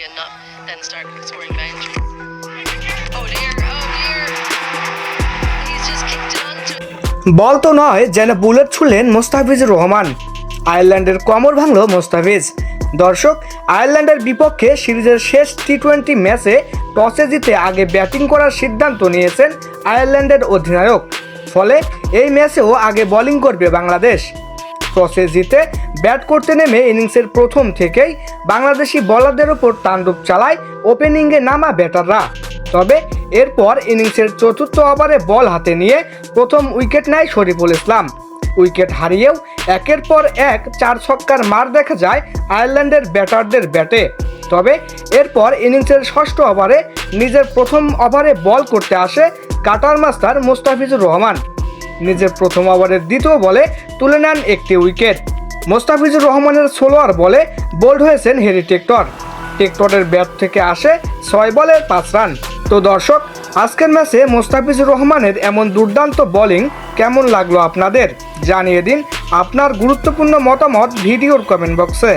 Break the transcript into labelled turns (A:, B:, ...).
A: quickly and not then start scoring boundaries. Oh oh
B: বল তো নয় যেন বুলেট ছুড়লেন মোস্তাফিজুর রহমান। আয়ারল্যান্ডের কমর ভাঙল মোস্তাফিজ। দর্শক, আয়ারল্যান্ডের বিপক্ষে সিরিজের শেষ টি টোয়েন্টি ম্যাচে টসে জিতে আগে ব্যাটিং করার সিদ্ধান্ত নিয়েছেন আয়ারল্যান্ডের অধিনায়ক। ফলে এই ম্যাচেও আগে বোলিং করবে বাংলাদেশ। টসে জিতে ব্যাট করতে নেমে ইনিংসের প্রথম থেকেই বাংলাদেশি বলারদের ওপর তাণ্ডব চালায় ওপেনিংয়ে নামা ব্যাটাররা। তবে এরপর ইনিংসের চতুর্থ ওভারে বল হাতে নিয়ে প্রথম উইকেট নেয় শরীফুল ইসলাম। উইকেট হারিয়েও একের পর এক চার ছক্কার মার দেখা যায় আয়ারল্যান্ডের ব্যাটারদের ব্যাটে। তবে এরপর ইনিংসের ষষ্ঠ ওভারে নিজের প্রথম ওভারে বল করতে আসে কাটার মাস্টার মোস্তাফিজুর রহমান। নিজের প্রথম ওভারের দ্বিতীয় বলে তুলে নেন একটি উইকেট। মোস্তাফিজুর রহমানের সোলোয়ার বলে বোল্ড হয়েছেন হেরি টেক্টর। টেক্টরের ব্যাট থেকে আসে ছয় বলে পাঁচ রান। তো দর্শক, আজকের ম্যাচে মোস্তাফিজুর রহমানের এমন দুর্দান্ত বোলিং কেমন লাগল আপনাদের? জানিয়ে দিন আপনার গুরুত্বপূর্ণ মতামত ভিডিওর কমেন্ট বক্সে।